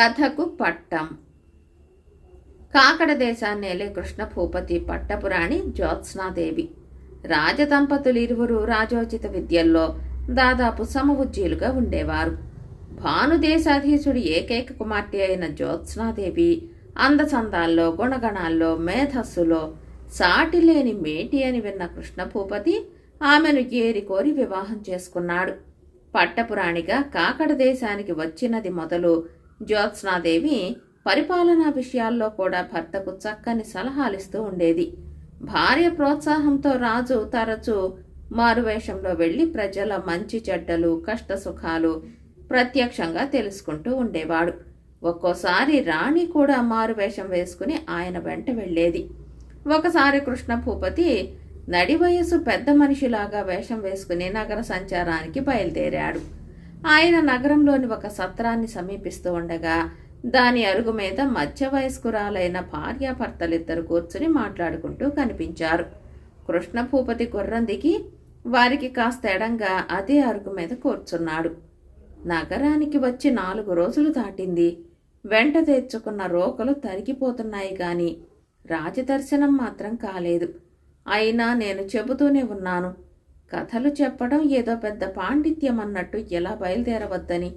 కథకు పట్టం. కాకడ దేశాన్నేలే కృష్ణ భూపతి పట్టపురాణి జ్యోత్స్నాదేవి. రాజదంపతులు ఇరువురు రాజోచిత విద్యల్లో దాదాపు సమవుజ్జీలుగా ఉండేవారు. భానుదేశాధీశుడి ఏకైక కుమార్తె అయిన జ్యోత్స్నాదేవి అందచందాల్లో గుణగణాల్లో మేధస్సులో సాటి లేని మేటి అని విన్న కృష్ణ భూపతి ఆమెను ఏరి కోరి వివాహం చేసుకున్నాడు. పట్టపురాణిగా కాకడ దేశానికి వచ్చినది మొదలు జ్యోత్స్నాదేవి పరిపాలనా విషయాల్లో కూడా భర్తకు చక్కని సలహాలిస్తూ ఉండేది. భార్య ప్రోత్సాహంతో రాజు తరచూ మారువేషంలో వెళ్ళి ప్రజల మంచి చెడ్డలు కష్ట సుఖాలు ప్రత్యక్షంగా తెలుసుకుంటూ ఉండేవాడు. ఒక్కోసారి రాణి కూడా మారువేషం వేసుకుని ఆయన వెంట వెళ్ళేది. ఒకసారి కృష్ణ భూపతి నడి వయసు పెద్ద మనిషిలాగా వేషం వేసుకుని నగర సంచారానికి బయలుదేరాడు. ఆయన నగరంలోని ఒక సత్రాన్ని సమీపిస్తూ ఉండగా దాని అరుగు మీద మధ్య వయస్కురాలైన భార్యాభర్తలిద్దరు కూర్చుని మాట్లాడుకుంటూ కనిపించారు. కృష్ణ భూపతి గుర్రందికి వారికి కాస్త ఎడంగా అదే అరుగు మీద కూర్చున్నాడు. నగరానికి వచ్చి నాలుగు రోజులు దాటింది. వెంట తెచ్చుకున్న రోకలు తరిగిపోతున్నాయి కానీ రాజదర్శనం మాత్రం కాలేదు. అయినా నేను చెబుతూనే ఉన్నాను. కథలు చెప్పడం ఏదో పెద్ద పాండిత్యం అన్నట్టు ఎలా బయలుదేరవద్దని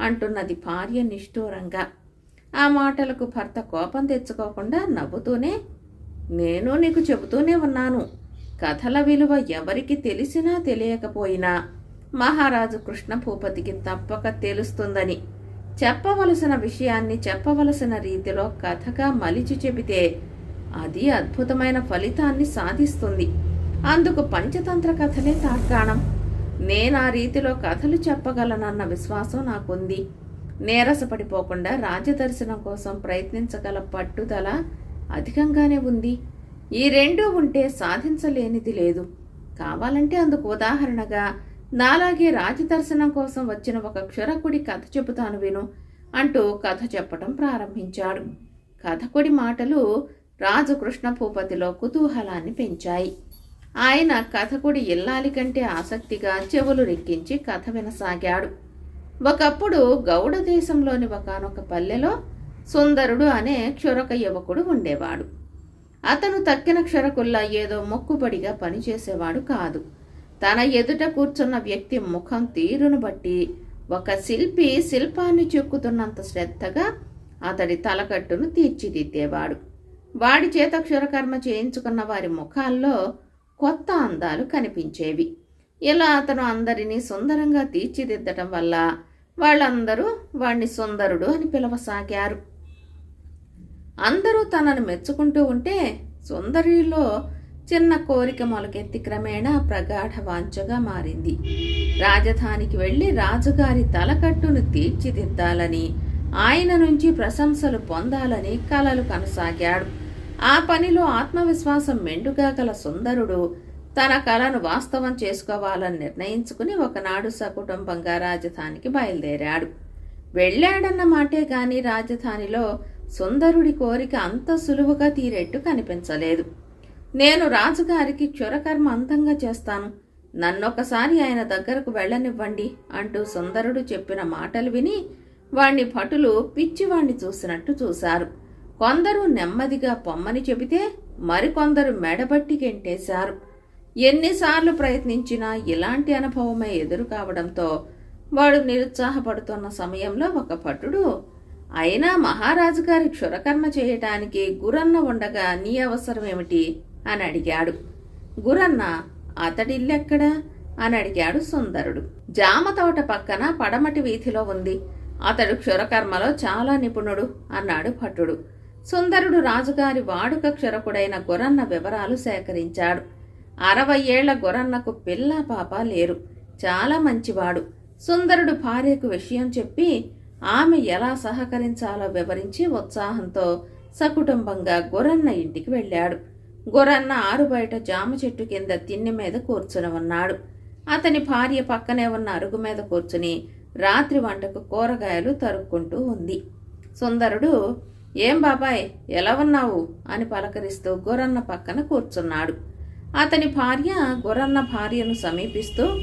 అంటున్నది భార్య నిష్ఠూరంగా. ఆ మాటలకు భర్త కోపం తెచ్చుకోకుండా నవ్వుతూనే నేను నీకు చెబుతూనే ఉన్నాను. కథల విలువ ఎవరికి తెలిసినా తెలియకపోయినా మహారాజు కృష్ణ భూపతికి తప్పక తెలుస్తుందని. చెప్పవలసిన విషయాన్ని చెప్పవలసిన రీతిలో కథగా మలిచి చెబితే అది అద్భుతమైన ఫలితాన్ని సాధిస్తుంది. అందుకు పంచతంత్ర కథలే తార్కాణం. నేను ఆ రీతిలో కథలు చెప్పగలనన్న విశ్వాసం నాకుంది. నీరసపడిపోకుండా రాజదర్శనం కోసం ప్రయత్నించగల పట్టుదల అధికంగానే ఉంది. ఈ రెండూ ఉంటే సాధించలేనిది లేదు. కావాలంటే అందుకు ఉదాహరణగా నాలాగే రాజదర్శనం కోసం వచ్చిన ఒక క్షురకుడి కథ చెబుతాను విను అంటూ కథ చెప్పటం ప్రారంభించాడు. కథకుడి మాటలు రాజు కృష్ణ భూపతిలో కుతూహలాన్ని పెంచాయి. ఆయన కథకుడి ఇల్లాలి కంటే ఆసక్తిగా చెవులు రెక్కించి కథ వినసాగాడు. ఒకప్పుడు గౌడ దేశంలోని ఒకనొక పల్లెలో సుందరుడు అనే క్షురక యువకుడు ఉండేవాడు. అతను తక్కిన క్షురకుల్లా ఏదో మొక్కుబడిగా పనిచేసేవాడు కాదు. తన ఎదుట కూర్చున్న వ్యక్తి ముఖం తీరును బట్టి ఒక శిల్పి శిల్పాన్ని చెక్కుతున్నంత శ్రద్ధగా అతడి తలకట్టును తీర్చిదిద్దేవాడు. వాడి చేత క్షురకర్మ చేయించుకున్న వారి ముఖాల్లో కొత్త అందాలు కనిపించేవి. ఇలా అతను అందరినీ సుందరంగా తీర్చిదిద్దటం వల్ల వాళ్ళందరూ వాణ్ణి సుందరుడు అని పిలవసాగారు. అందరూ తనను మెచ్చుకుంటూ ఉంటే సుందరిలో చిన్న కోరిక మొలకెత్తి క్రమేణా ప్రగాఢ వాంఛగా మారింది. రాజధానికి వెళ్ళి రాజుగారి తలకట్టును తీర్చిదిద్దాలని ఆయన నుంచి ప్రశంసలు పొందాలని కలలు కొనసాగాడు. ఆ పనిలో ఆత్మవిశ్వాసం మెండుగా గల సుందరుడు తన కళను వాస్తవం చేసుకోవాలని నిర్ణయించుకుని ఒకనాడు సకుటుంబంగా రాజధానికి బయలుదేరాడు. వెళ్ళాడన్న మాటే గాని రాజధానిలో సుందరుడి కోరిక అంత సులువుగా తీరేట్టు కనిపించలేదు. నేను రాజుగారికి క్షురకర్మ అంతంగా చేస్తాను. నన్నొకసారి ఆయన దగ్గరకు వెళ్ళనివ్వండి అంటూ సుందరుడు చెప్పిన మాటలు విని వాణ్ణి భటులు పిచ్చివాణ్ణి చూసినట్టు చూశారు. కొందరు నెమ్మదిగా పొమ్మని చెబితే మరికొందరు మెడబట్టి గెంటేశారు. ఎన్నిసార్లు ప్రయత్నించినా ఇలాంటి అనుభవమే ఎదురు కావడంతో వాడు నిరుత్సాహపడుతున్న సమయంలో ఒక భటుడు అయినా మహారాజు గారి క్షురకర్మ చేయటానికి గురన్న ఉండగా నీ అవసరం ఏమిటి అని అడిగాడు. గురన్న అతడిల్లెక్కడా? అని అడిగాడు సుందరుడు. జామ తోట పక్కన పడమటి వీధిలో ఉంది. అతడు క్షురకర్మలో చాలా నిపుణుడు అన్నాడు భటుడు. సుందరుడు రాజుగారి వాడుక క్షరకుడైన గురన్న వివరాలు సేకరించాడు. అరవై ఏళ్ళ గురన్నకు పిల్ల పాప లేరు. చాలా మంచివాడు. సుందరుడు భార్యకు విషయం చెప్పి ఆమె ఎలా సహకరించాలో వివరించి ఉత్సాహంతో సకుటుంబంగా గురన్న ఇంటికి వెళ్ళాడు. గురన్న ఆరుబయట జామ చెట్టు కింద తిన్నె మీద కూర్చుని ఉన్నాడు. అతని భార్య పక్కనే ఉన్న అరుగు మీద కూర్చుని రాత్రి వంటకు కూరగాయలు తరుక్కుంటూ ఉంది. సుందరుడు ఏం బాబాయ్ ఎలా ఉన్నావు? అని పలకరిస్తూ గురన్న పక్కన కూర్చున్నాడు. అతని భార్య గొర్రన్న భార్యను సమీపిస్తూ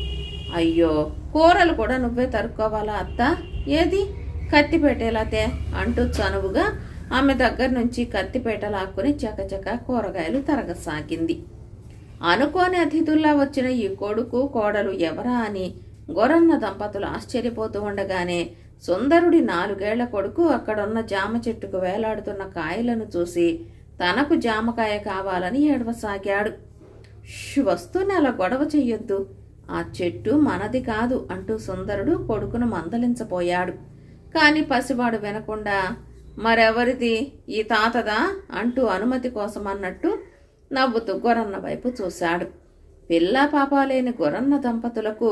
అయ్యో కూరలు కూడా నువ్వే తరుక్కోవాలా అత్త? ఏది? కత్తిపేటేలాతే? అంటూ చనువుగా ఆమె దగ్గర నుంచి కత్తిపేట లాక్కుని చకచక కూరగాయలు తరగసాగింది. అనుకోని అతిథుల్లా వచ్చిన ఈ కొడుకు కోడలు ఎవరా అని గొరన్న దంపతులు ఆశ్చర్యపోతూ ఉండగానే సుందరుడి నాలుగేళ్ళ కొడుకు అక్కడున్న జామ చెట్టుకు వేలాడుతున్న కాయలను చూసి తనకు జామకాయ కావాలని ఏడవసాగాడు. వస్తూనే అలా గొడవ చెయ్యొద్దు. ఆ చెట్టు మనది కాదు అంటూ సుందరుడు కొడుకును మందలించపోయాడు కాని పసివాడు వినకుండా మరెవరిది? ఈ తాతదా అంటూ అనుమతి కోసమన్నట్టు నవ్వుతూ గొరన్న వైపు చూశాడు. పిల్ల పాప లేని గొరన్న దంపతులకు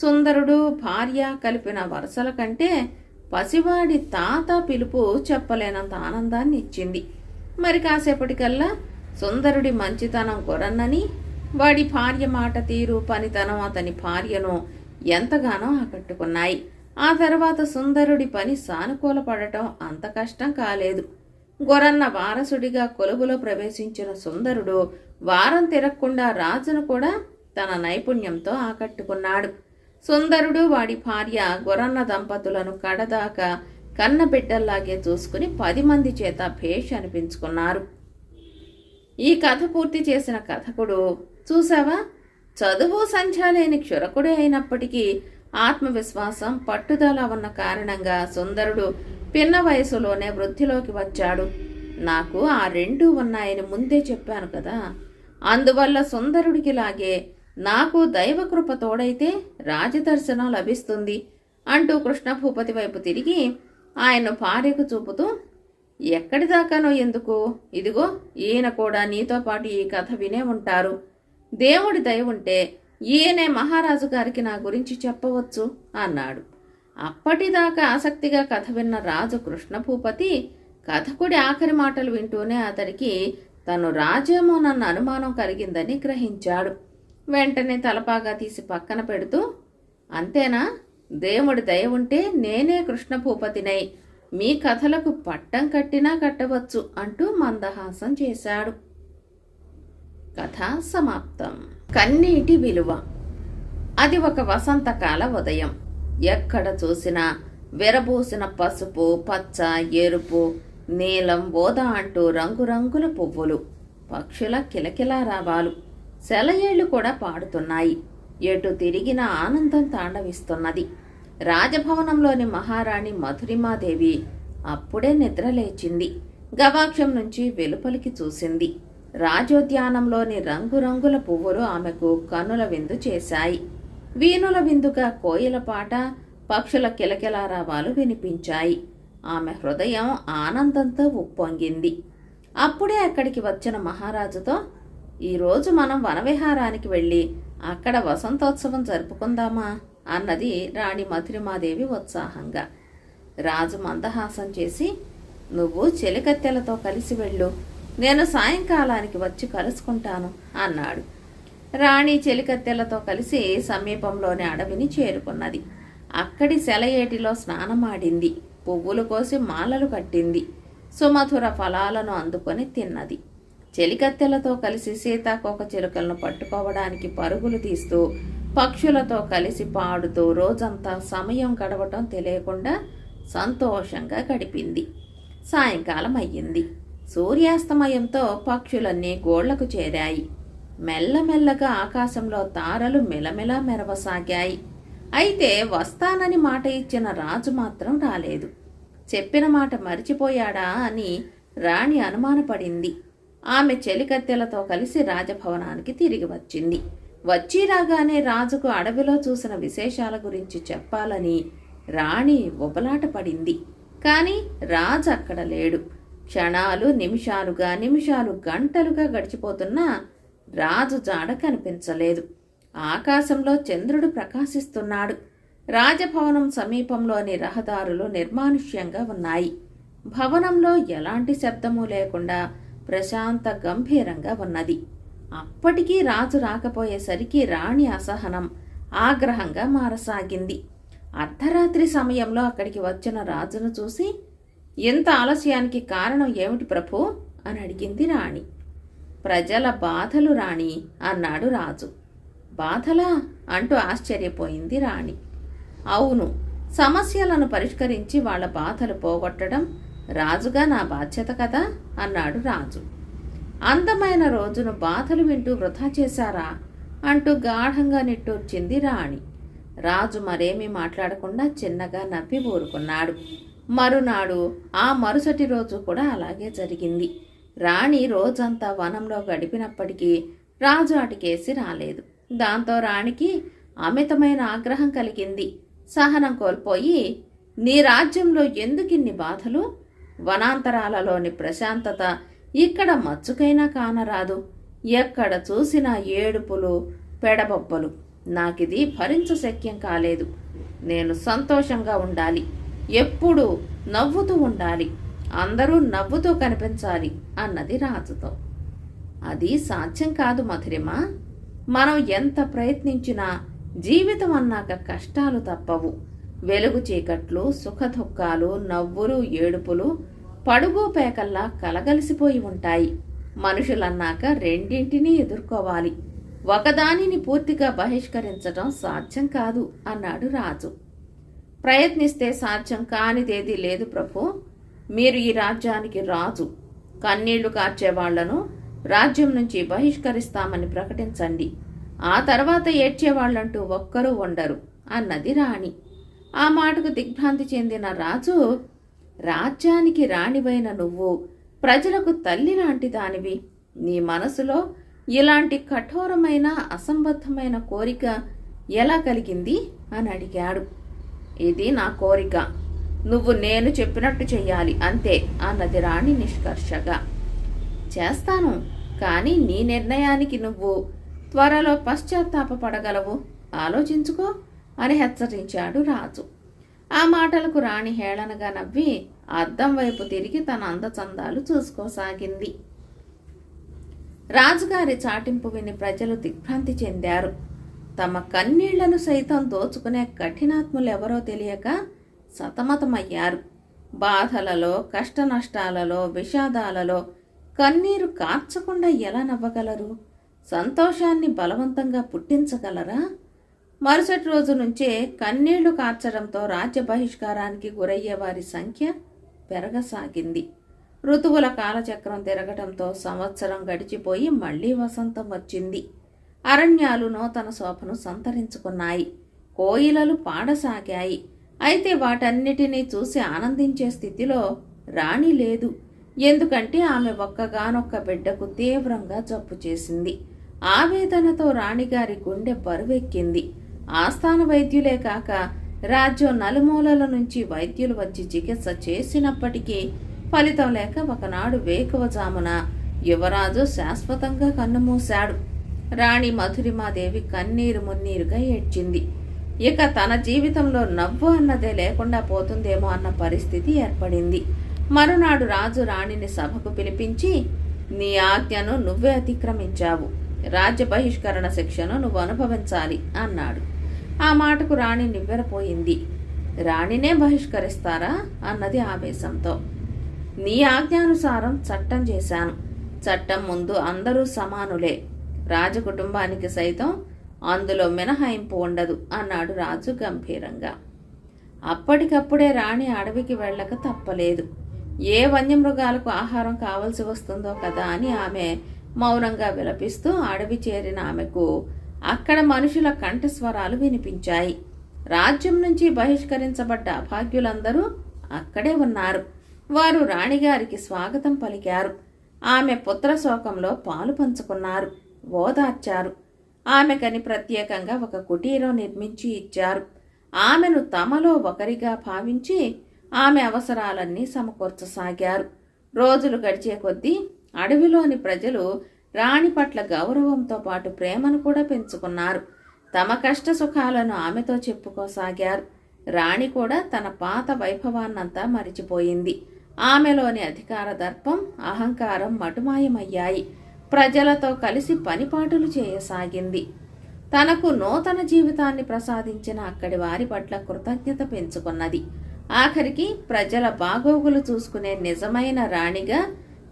సుందరుడు భార్య కలిపిన వరుసల కంటే పసివాడి తాత పిలుపు చెప్పలేనంత ఆనందాన్ని ఇచ్చింది. మరి కాసేపటికల్లా సుందరుడి మంచితనం కొరన్నని వాడి భార్య మాట తీరు పనితనం అతని భార్యను ఎంతగానో ఆకట్టుకున్నాయి. ఆ తర్వాత సుందరుడి పని సానుకూలపడటం అంత కష్టం కాలేదు. గొరన్న వారసుడిగా కొలువులో ప్రవేశించిన సుందరుడు వారం తిరగకుండా రాజును కూడా తన నైపుణ్యంతో ఆకట్టుకున్నాడు. సుందరుడు వాడి భార్య గొరన్న దంపతులను కడదాకా కన్న బిడ్డల్లాగే చూసుకుని పది మంది చేత భేష్ అనిపించుకున్నారు. ఈ కథ పూర్తి చేసిన కథకుడు చూసావా? చదువు సంఖ్య క్షురకుడే అయినప్పటికీ ఆత్మవిశ్వాసం పట్టుదల ఉన్న కారణంగా సుందరుడు పిన్న వయసులోనే వృద్ధిలోకి వచ్చాడు. నాకు ఆ రెండూ ఉన్నాయని ముందే చెప్పాను కదా. అందువల్ల సుందరుడికి లాగే నాకు దైవకృప తోడైతే రాజదర్శనం లభిస్తుంది అంటూ కృష్ణభూపతి వైపు తిరిగి ఆయన భార్యకు చూపుతూ ఎక్కడి దాకానో ఎందుకు? ఇదిగో ఈయన కూడా నీతో పాటు ఈ కథ వినే ఉంటారు. దేవుడి దయ ఉంటే ఈయనే మహారాజు గారికి నా గురించి చెప్పవచ్చు అన్నాడు. అప్పటిదాకా ఆసక్తిగా కథ విన్న రాజు కృష్ణభూపతి కథకుడి ఆఖరి మాటలు వింటూనే అతడికి తను రాజేమోనన్న అనుమానం కలిగిందని గ్రహించాడు. వెంటనే తలపాగా తీసి పక్కన పెడుతూ అంతేనా? దేవుడి దయ ఉంటే నేనే కృష్ణ భూపతినై మీ కథలకు పట్టం కట్టినా కట్టవచ్చు అంటూ మందహాసం చేశాడు. కథ సమాప్తం. కన్నీటి విలువ. అది ఒక వసంతకాల ఉదయం. ఎక్కడ చూసినా విరబూసిన పసుపు పచ్చ ఎరుపు నీలం ఓదా అంటూ రంగురంగుల పువ్వులు. పక్షుల కిలకిలారావాలు. సెలయేళ్ళు కూడా పాడుతున్నాయి. ఎటు తిరిగిన ఆనందం తాండవిస్తున్నది. రాజభవనంలోని మహారాణి మధురిమాదేవి అప్పుడే నిద్రలేచింది. గవాక్షం నుంచి వెలుపలికి చూసింది. రాజోద్యానంలోని రంగురంగుల పువ్వులు ఆమెకు కన్నుల విందు చేశాయి. వీణుల విందుగా కోయిల పాట పక్షుల కిలకిలారావాలు వినిపించాయి. ఆమె హృదయం ఆనందంతో ఉప్పొంగింది. అప్పుడే అక్కడికి వచ్చిన మహారాజుతో ఈరోజు మనం వనవిహారానికి వెళ్ళి అక్కడ వసంతోత్సవం జరుపుకుందామా అన్నది రాణి మధురిమాదేవి ఉత్సాహంగా. రాజు మందహాసం చేసి నువ్వు చెలికత్తెలతో కలిసి వెళ్ళు. నేను సాయంకాలానికి వచ్చి కలుసుకుంటాను అన్నాడు. రాణి చెలికత్తెలతో కలిసి సమీపంలోని అడవిని చేరుకున్నది. అక్కడి సెలయేటిలో స్నానమాడింది. పువ్వులు కోసి మాలలు కట్టింది. సుమధుర ఫలాలను అందుకొని తిన్నది. చెలికత్తెలతో కలిసి సీతాకోక చిలుకలను పట్టుకోవడానికి పరుగులు తీస్తూ పక్షులతో కలిసి పాడుతూ రోజంతా సమయం గడవటం తెలియకుండా సంతోషంగా గడిపింది. సాయంకాలం అయ్యింది. సూర్యాస్తమయంతో పక్షులన్నీ గోళ్ళకు చేరాయి. మెల్లమెల్లగా ఆకాశంలో తారలు మెలమెలా మెరవసాగాయి. అయితే వస్తానని మాట ఇచ్చిన రాజు మాత్రం రాలేదు. చెప్పిన మాట మరిచిపోయాడా అని రాణి అనుమానపడింది. ఆమె చెలికత్తెలతో కలిసి రాజభవనానికి తిరిగి వచ్చింది. వచ్చి రాగానే రాజుకు అడవిలో చూసిన విశేషాల గురించి చెప్పాలని రాణి ఉబలాట పడింది. కానీ రాజు అక్కడ లేడు. క్షణాలు నిమిషాలుగా నిమిషాలు గంటలుగా గడిచిపోతున్నా రాజు జాడ కనిపించలేదు. ఆకాశంలో చంద్రుడు ప్రకాశిస్తున్నాడు. రాజభవనం సమీపంలోని రహదారులు నిర్మానుష్యంగా ఉన్నాయి. భవనంలో ఎలాంటి శబ్దము లేకుండా ప్రశాంత గంభీరంగా ఉన్నది. అప్పటికీ రాజు రాకపోయేసరికి రాణి అసహనం ఆగ్రహంగా మారసాగింది. అర్ధరాత్రి సమయంలో అక్కడికి వచ్చిన రాజును చూసి ఎంత ఆలస్యానికి కారణం ఏమిటి ప్రభు? అని అడిగింది రాణి. ప్రజల బాధలు రాణి అన్నాడు రాజు. బాధలా? అంటూ ఆశ్చర్యపోయింది రాణి. అవును సమస్యలను పరిష్కరించి వాళ్ళ బాధలు పోగొట్టడం రాజుగా నా బాధ్యత కదా? అన్నాడు రాజు. అందమైన రోజును బాధలు వింటూ వృధా చేశారా? అంటూ గాఢంగా నిట్టూర్చింది రాణి. రాజు మరేమీ మాట్లాడకుండా చిన్నగా నవ్వి ఊరుకున్నాడు. మరునాడు ఆ మరుసటి రోజు కూడా అలాగే జరిగింది. రాణి రోజంతా వనంలో గడిపినప్పటికీ రాజు అటుకేసి రాలేదు. దాంతో రాణికి అమితమైన ఆగ్రహం కలిగింది. సహనం కోల్పోయి నీ రాజ్యంలో ఎందుకిన్ని బాధలు? వనాంతరాలలోని ప్రశాంతత ఇక్కడ మచ్చుకైనా కానరాదు. ఎక్కడ చూసినా ఏడుపులు పెడబొబ్బలు. నాకిది భరించశక్యం కాలేదు. నేను సంతోషంగా ఉండాలి. ఎప్పుడూ నవ్వుతూ ఉండాలి. అందరూ నవ్వుతూ కనిపించాలి అన్నది రాజుతో. అది సాధ్యం కాదు మధురిమ? మనం ఎంత ప్రయత్నించినా జీవితం అన్నాక కష్టాలు తప్పవు. వెలుగు చీకట్లు సుఖదుఖాలు నవ్వులు ఏడుపులు పడుగు పేకల్లా కలగలిసిపోయి ఉంటాయి. మనుషులన్నాక రెండింటినీ ఎదుర్కోవాలి. ఒకదానిని పూర్తిగా బహిష్కరించడం సాధ్యం కాదు అన్నాడు రాజు. ప్రయత్నిస్తే సాధ్యం కానిదేది లేదు ప్రభు. మీరు ఈ రాజ్యానికి రాజు. కన్నీళ్ళు కార్చేవాళ్ళను రాజ్యం నుంచి బహిష్కరిస్తామని ప్రకటించండి. ఆ తర్వాత ఏడ్చేవాళ్ళంటూ ఒక్కరూ ఉండరు అన్నది రాణి. ఆ మాటకు దిగ్భ్రాంతి చెందిన రాజు రాజ్యానికి రాణివైన నువ్వు ప్రజలకు తల్లి లాంటి దానివి. నీ మనసులో ఇలాంటి కఠోరమైన అసంబద్ధమైన కోరిక ఎలా కలిగింది? అని అడిగాడు. ఇది నా కోరిక. నువ్వు నేను చెప్పినట్టు చెయ్యాలి అంతే అన్నది రాణి నిష్కర్షగా. చేస్తాను కానీ నీ నిర్ణయానికి నువ్వు త్వరలో పశ్చాత్తాపపడగలవు. ఆలోచించుకో. అని హెచ్చరించాడు రాజు. ఆ మాటలకు రాణి హేళనగా నవ్వి అద్దం వైపు తిరిగి తన అందచందాలు చూసుకోసాగింది. రాజుగారి చాటింపు విని ప్రజలు దిగ్భ్రాంతి చెందారు. తమ కన్నీళ్ళను సైతం దోచుకునే కఠినాత్ములెవరో తెలియక సతమతమయ్యారు. బాధలలో కష్టనష్టాలలో విషాదాలలో కన్నీరు కార్చకుండా ఎలా నవ్వగలరు? సంతోషాన్ని బలవంతంగా పుట్టించగలరా? మరుసటి రోజు నుంచే కన్నీళ్ళు కార్చడంతో రాజ్య బహిష్కారానికి గురయ్యే వారి సంఖ్య పెరగసాగింది. ఋతువుల కాలచక్రం తిరగటంతో సంవత్సరం గడిచిపోయి మళ్ళీ వసంతం వచ్చింది. అరణ్యాలు నూతన శోభను సంతరించుకున్నాయి. కోయిలలు పాడసాగాయి. అయితే వాటన్నిటినీ చూసి ఆనందించే స్థితిలో రాణి లేదు. ఎందుకంటే ఆమె ఒక్కగానొక్క బిడ్డకు తీవ్రంగా జబ్బు చేసింది. ఆవేదనతో రాణిగారి గుండె బరువెక్కింది. ఆస్థాన వైద్యులే కాక రాజ్యం నలుమూలల నుంచి వైద్యులు వచ్చి చికిత్స చేసినప్పటికీ ఫలితం లేక ఒకనాడు వేకువజామున యువరాజు శాశ్వతంగా కన్నుమూశాడు. రాణి మధురిమాదేవి కన్నీరు మున్నీరుగా ఏడ్చింది. ఇక తన జీవితంలో నవ్వు అన్నదే లేకుండా పోతుందేమో అన్న పరిస్థితి ఏర్పడింది. మరునాడు రాజు రాణిని సభకు పిలిపించి నీ ఆజ్ఞను నువ్వే అతిక్రమించావు. రాజ్య బహిష్కరణ శిక్షను నువ్వు అనుభవించాలి అన్నాడు. ఆ మాటకు రాణి నివ్వెరపోయింది. రాణినే బహిష్కరిస్తారా? అన్నది ఆవేశంతో. నీ ఆజ్ఞానుసారం చట్టం చేశాను. చట్టం ముందు అందరూ సమానులే. రాజకుటుంబానికి సైతం అందులో మినహాయింపు ఉండదు అన్నాడు రాజు గంభీరంగా. అప్పటికప్పుడే రాణి అడవికి వెళ్ళక తప్పలేదు. ఏ వన్యమృగాలకు ఆహారం కావలసి వస్తుందో కదా అని ఆమె మౌనంగా విలపిస్తూ అడవి చేరిన ఆమెకు అక్కడ మనుషుల కంఠస్వరాలు వినిపించాయి. రాజ్యం నుంచి బహిష్కరించబడ్డ అభాగ్యులందరూ అక్కడే ఉన్నారు. వారు రాణిగారికి స్వాగతం పలికారు. ఆమె పుత్రశోకంలో పాలు పంచుకున్నారు. ఓదార్చారు. ఆమెకని ప్రత్యేకంగా ఒక కుటీరం నిర్మించి ఇచ్చారు. ఆమెను తమలో ఒకరిగా భావించి ఆమె అవసరాలన్నీ సమకూర్చసాగారు. రోజులు గడిచే కొద్దీ అడవిలోని ప్రజలు రాణి పట్ల గౌరవంతో పాటు ప్రేమను కూడా పెంచుకున్నారు. తమ కష్ట సుఖాలను ఆమెతో చెప్పుకోసాగారు. రాణి కూడా తన పాత వైభవాన్నంతా మరిచిపోయింది. ఆమెలోని అధికార దర్పం అహంకారం మటుమాయమయ్యాయి. ప్రజలతో కలిసి పనిపాటులు చేయసాగింది. తనకు నూతన జీవితాన్ని ప్రసాదించిన అక్కడి వారి పట్ల కృతజ్ఞత పెంచుకున్నది. ఆఖరికి ప్రజల బాగోగులు చూసుకునే నిజమైన రాణిగా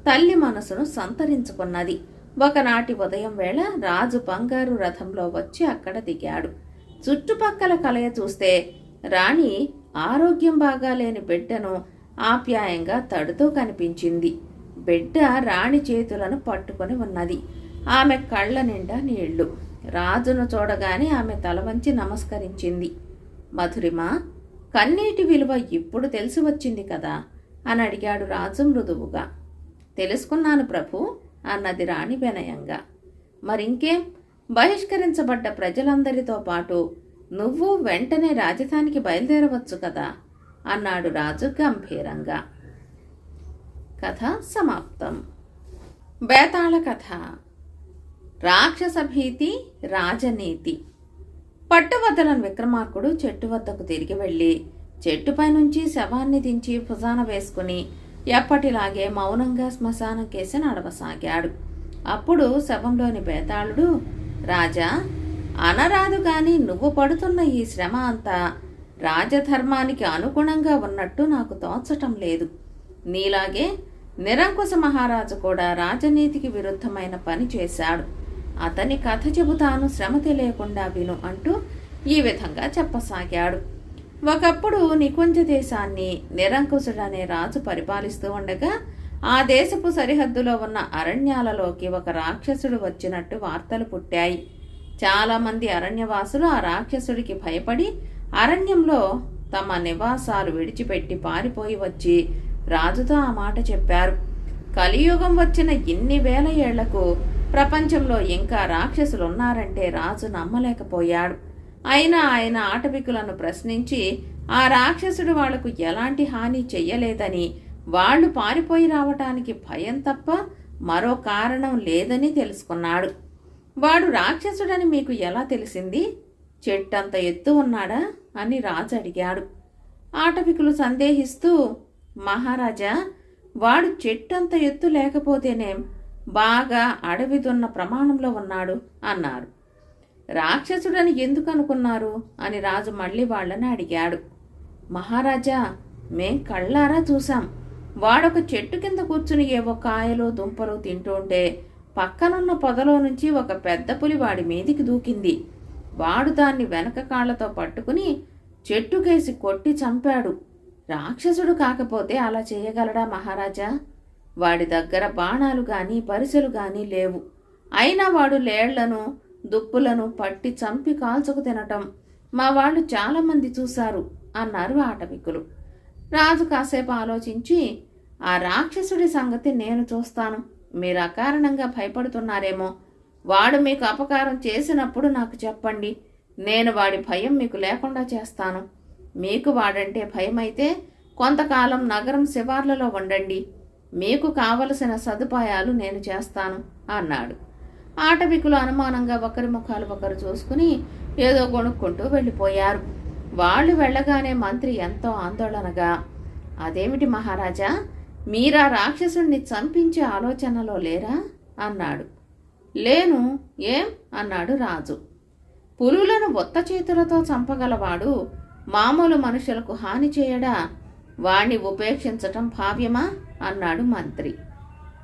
తల్లి మనసును సంతరించుకున్నది. ఒకనాటి ఉదయం వేళ రాజు బంగారు రథంలో వచ్చి అక్కడ దిగాడు. చుట్టుపక్కల కలయ చూస్తే రాణి ఆరోగ్యం బాగాలేని బిడ్డను ఆప్యాయంగా తడుతూ కనిపించింది. బిడ్డ రాణి చేతులను పట్టుకొని ఉన్నది. ఆమె కళ్ళ నిండా నీళ్ళు. రాజును చూడగానే ఆమె తల వంచి నమస్కరించింది. మధురిమ కన్నీటి విలువ ఇప్పుడు తెలిసి వచ్చింది కదా? అని అడిగాడు రాజు మృదువుగా. తెలుసుకున్నాను ప్రభు అన్నది రాణి వినయంగా. మరింకేం? బహిష్కరించబడ్డ ప్రజలందరితో పాటు నువ్వు వెంటనే రాజధానికి బయలుదేరవచ్చు కదా? అన్నాడు రాజు గంభీరంగా. కథ సమాప్తం. బేతాళ కథ. రాక్షస భీతి రాజనీతి. పట్టువద్దలను విక్రమార్కుడు చెట్టు వద్దకు తిరిగి వెళ్ళి చెట్టుపై నుంచి శవాన్ని దించి భుజాన వేసుకుని ఎప్పటిలాగే మౌనంగా శ్మశానం కేసి నడవసాగాడు. అప్పుడు శవంలోని బేతాళుడు రాజా అనరాదు గాని నువ్వు పడుతున్న ఈ శ్రమ అంతా రాజధర్మానికి అనుగుణంగా ఉన్నట్టు నాకు తోచటం లేదు. నీలాగే నిరంకుశ మహారాజు కూడా రాజనీతికి విరుద్ధమైన పని చేశాడు. అతని కథ చెబుతాను శ్రమ తెలియకుండా విను అంటూ ఈ విధంగా చెప్పసాగాడు. ఒకప్పుడు నికుంజ దేశాన్ని నిరంకుశుడనే రాజు పరిపాలిస్తూ ఉండగా ఆ దేశపు సరిహద్దులో ఉన్న అరణ్యాలలోకి ఒక రాక్షసుడు వచ్చినట్టు వార్తలు పుట్టాయి. చాలామంది అరణ్యవాసులు ఆ రాక్షసుడికి భయపడి అరణ్యంలో తమ నివాసాలు విడిచిపెట్టి పారిపోయి వచ్చి రాజుతో ఆ మాట చెప్పారు. కలియుగం వచ్చిన ఇన్ని వేల ఏళ్ళకు ప్రపంచంలో ఇంకా రాక్షసులు ఉన్నారంటే రాజు నమ్మలేకపోయాడు. అయినా ఆయన ఆటవికులను ప్రశ్నించి ఆ రాక్షసుడు వాళ్ళకు ఎలాంటి హాని చెయ్యలేదని వాళ్ళు పారిపోయి రావటానికి భయం తప్ప మరో కారణం లేదని తెలుసుకున్నాడు. వాడు రాక్షసుడని మీకు ఎలా తెలిసింది? చెట్టంత ఎత్తు ఉన్నాడా? అని రాజు అడిగాడు. ఆటవికులు సందేహిస్తూ మహారాజా వాడు చెట్టంత ఎత్తు లేకపోతేనే బాగా అడవి దున్న ప్రమాణంలో ఉన్నాడు అన్నారు. రాక్షసుడని ఎందుకు అనుకున్నారు అని రాజు మళ్ళీ వాళ్ళని అడిగాడు. మహారాజా మేం కళ్ళారా చూశాం. వాడొక చెట్టు కింద కూర్చుని ఏవో కాయలు దుంపలు తింటుంటే పక్కనున్న పొదలో నుంచి ఒక పెద్ద పులి వాడి మీదికి దూకింది. వాడు దాన్ని వెనక కాళ్ళతో పట్టుకుని చెట్టుకేసి కొట్టి చంపాడు. రాక్షసుడు కాకపోతే అలా చేయగలడా మహారాజా? వాడి దగ్గర బాణాలు గాని పరిసెలు గాని లేవు. అయినా వాడు లేళ్ళను దుప్పులను పట్టి చంపి కాల్చుకు తినటం మా వాళ్ళు చాలామంది చూశారు అన్నారు ఆటవికులు రాజు కాసేపు ఆలోచించి ఆ రాక్షసుడి సంగతి నేను చూస్తాను. మీరు అకారణంగా భయపడుతున్నారేమో. వాడు మీకు అపకారం చేసినప్పుడు నాకు చెప్పండి. నేను వాడి భయం మీకు లేకుండా చేస్తాను. మీకు వాడంటే భయమైతే కొంతకాలం నగరం శివార్లలో ఉండండి. మీకు కావలసిన సదుపాయాలు నేను చేస్తాను అన్నాడు. ఆటవికులు అనుమానంగా ఒకరి ముఖాలు ఒకరు చూసుకుని ఏదో కొనుక్కుంటూ వెళ్ళిపోయారు. వాళ్ళు వెళ్ళగానే మంత్రి ఎంతో ఆందోళనగా అదేమిటి మహారాజా మీరా రాక్షసుణ్ణి చంపించే ఆలోచనలో లేరా? అన్నాడు. లేను ఏం? అన్నాడు రాజు. పులులను ఒత్త చేతులతో చంపగలవాడు మామూలు మనుషులకు హాని చేయడా? వాణ్ణి ఉపేక్షించటం భావ్యమా? అన్నాడు మంత్రి.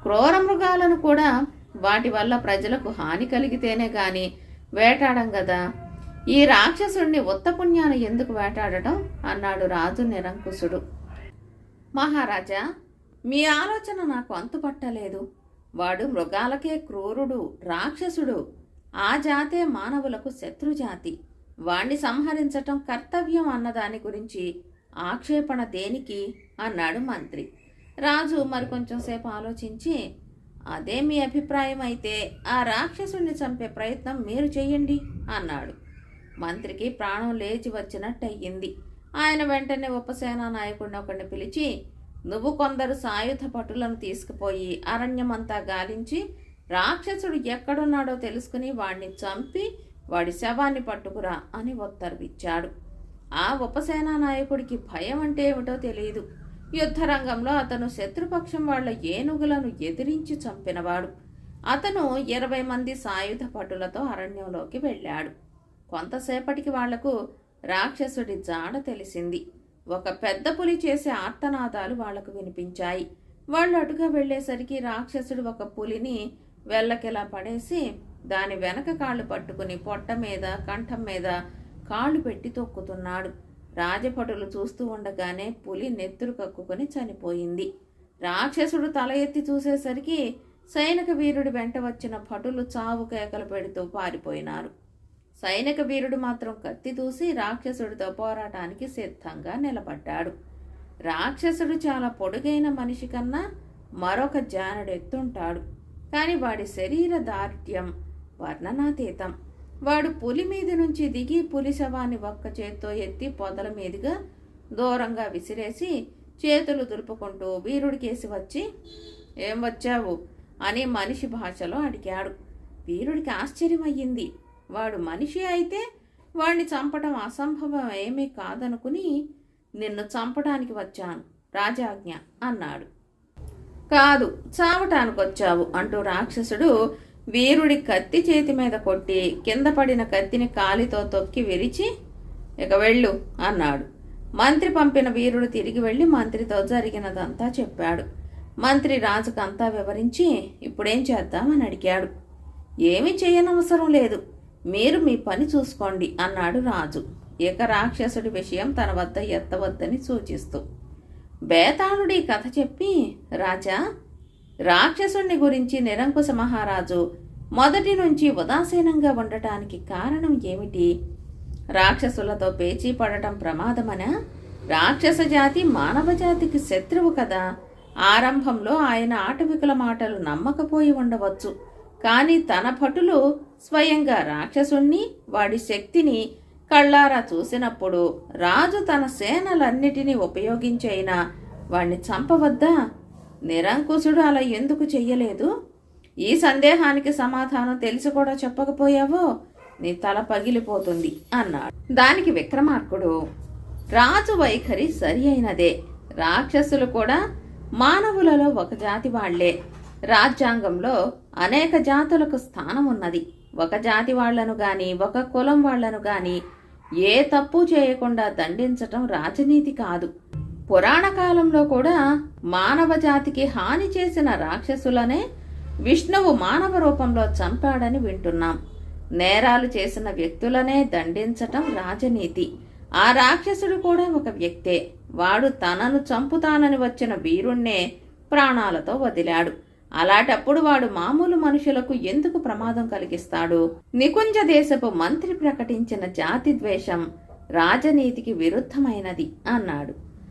క్రూర మృగాలను కూడా వాటి వల్ల ప్రజలకు హాని కలిగితేనే కానీ వేటాడం కదా ఈ రాక్షసుణ్ణి ఉత్తపుణ్యాన్ని ఎందుకు వేటాడటం? అన్నాడు రాజు నిరంకుశుడు. మహారాజా మీ ఆలోచన నాకు అంతుపట్టలేదు. వాడు మృగాలకే క్రూరుడు రాక్షసుడు. ఆ జాతే మానవులకు శత్రుజాతి. వాణ్ణి సంహరించటం కర్తవ్యం అన్నదాని గురించి ఆక్షేపణ దేనికి? అన్నాడు మంత్రి. రాజు మరికొంచెం సేపు ఆలోచించి అదే మీ అభిప్రాయం అయితే ఆ రాక్షసుణ్ణి చంపే ప్రయత్నం మీరు చేయండి అన్నాడు. మంత్రికి ప్రాణం లేచి వచ్చినట్టయింది. ఆయన వెంటనే ఉపసేనా నాయకుడిని ఒకడిని పిలిచి నువ్వు కొందరు సాయుధ పటులను తీసుకుపోయి అరణ్యమంతా గాలించి రాక్షసుడు ఎక్కడున్నాడో తెలుసుకుని వాణ్ణి చంపి వాడి శవాన్ని పట్టుకురా అని ఉత్తర్విచ్చాడు. ఆ ఉపసేనా నాయకుడికి భయం అంటే ఏమిటో తెలియదు యుద్ధరంగంలో అతను శత్రుపక్షం వాళ్ళ ఏనుగులను ఎదిరించి చంపినవాడు. అతను ఇరవై మంది సాయుధ పటులతో అరణ్యంలోకి వెళ్ళాడు. కొంతసేపటికి వాళ్ళకు రాక్షసుడి జాడ తెలిసింది. ఒక పెద్ద పులి చేసే ఆర్తనాదాలు వాళ్ళకు వినిపించాయి. వాళ్ళు అటుగా వెళ్ళేసరికి రాక్షసుడు ఒక పులిని వెళ్ళకిలా పడేసి దాని వెనక కాళ్ళు పట్టుకుని పొట్ట మీద కంఠం మీద కాళ్ళు పెట్టి తొక్కుతున్నాడు. రాజభటులు చూస్తూ ఉండగానే పులి నెత్తురు కక్కుకొని చనిపోయింది. రాక్షసుడు తల ఎత్తి చూసేసరికి సైనిక వీరుడి వెంట వచ్చిన భటులు చావు కేకలు పెడుతూ పారిపోయినారు. సైనిక వీరుడు మాత్రం కత్తి దూసి రాక్షసుడితో పోరాటానికి సిద్ధంగా నిలబడ్డాడు. రాక్షసుడు చాలా పొడుగైన మనిషి కన్నా మరొక జానుడు ఎత్తుంటాడు కానీ వాడి శరీర దార్ఢ్యం వర్ణనాతీతం. వాడు పులి మీద నుంచి దిగి పులి శవాన్ని ఒక్క చేత్తో ఎత్తి పొదల మీదుగా దూరంగా విసిరేసి చేతులు దులుపుకుంటూ వీరుడికేసి వచ్చి ఏం వచ్చావు? అని మనిషి భాషలో అడిగాడు. వీరుడికి ఆశ్చర్యమయ్యింది. వాడు మనిషి అయితే వాడిని చంపడం అసంభవం ఏమీ కాదనుకుని నిన్ను చంపడానికి వచ్చాను రాజాజ్ఞ అన్నాడు. కాదు చావటానికి వచ్చావు అంటూ రాక్షసుడు వీరుడి కత్తి చేతి మీద కొట్టి కింద పడిన కత్తిని కాలితో తొక్కి విరిచి ఇక వెళ్ళు అన్నాడు. మంత్రి పంపిన వీరుడు తిరిగి వెళ్ళి మంత్రితో జరిగినదంతా చెప్పాడు. మంత్రి రాజుకంతా వివరించి ఇప్పుడేం చేద్దామని అడిగాడు. ఏమీ చేయనవసరం లేదు. మీరు మీ పని చూసుకోండి అన్నాడు రాజు. ఇక రాక్షసుడి విషయం తన వద్ద ఎత్తవద్దని సూచిస్తూ. బేతాళుడి కథ చెప్పి రాజా రాక్షసుణ్ణి గురించి నిరంకుశ మహారాజు మొదటి నుంచి ఉదాసీనంగా ఉండటానికి కారణం ఏమిటి? రాక్షసులతో పేచీ పడటం ప్రమాదమనా? రాక్షస జాతి మానవ జాతికి శత్రువు కదా. ఆరంభంలో ఆయన ఆటవికుల మాటలు నమ్మకపోయి ఉండవచ్చు. కానీ తన భటులు స్వయంగా రాక్షసుణ్ణి వాడి శక్తిని కళ్ళారా చూసినప్పుడు రాజు తన సేనలన్నిటినీ ఉపయోగించైనా వాణ్ణి చంపవద్దా? నిరంకుశుడు అలా ఎందుకు చెయ్యలేదు? ఈ సందేహానికి సమాధానం తెలిసి కూడా చెప్పకపోయావో? నీ తల పగిలిపోతుంది అన్నాడు. దానికి విక్రమార్కుడు రాజు వైఖరి సరి అయినదే. రాక్షసులు కూడా మానవులలో ఒక జాతి వాళ్ళే. రాజ్యాంగంలో అనేక జాతులకు స్థానం ఉన్నది. ఒక జాతి వాళ్ళను గాని ఒక కులం వాళ్ళను గాని ఏ తప్పు చేయకుండా దండించటం రాజనీతి కాదు. పురాణ కాలంలో కూడా మానవ జాతికి హాని చేసిన రాక్షసులనే విష్ణువు మానవ రూపంలో చంపాడని వింటున్నాం. నేరాలు చేసిన వ్యక్తులనే దండించటం రాజనీతి. ఆ రాక్షసుడు కూడా ఒక వ్యక్తే. వాడు తనను చంపుతానని వచ్చిన వీరుణ్ణే ప్రాణాలతో వదిలాడు. అలాంటప్పుడు వాడు మామూలు మనుషులకు ఎందుకు ప్రమాదం కలిగిస్తాడు? నికుంజ దేశపు మంత్రి ప్రకటించిన జాతి ద్వేషం రాజనీతికి విరుద్ధమైనది అన్నాడు.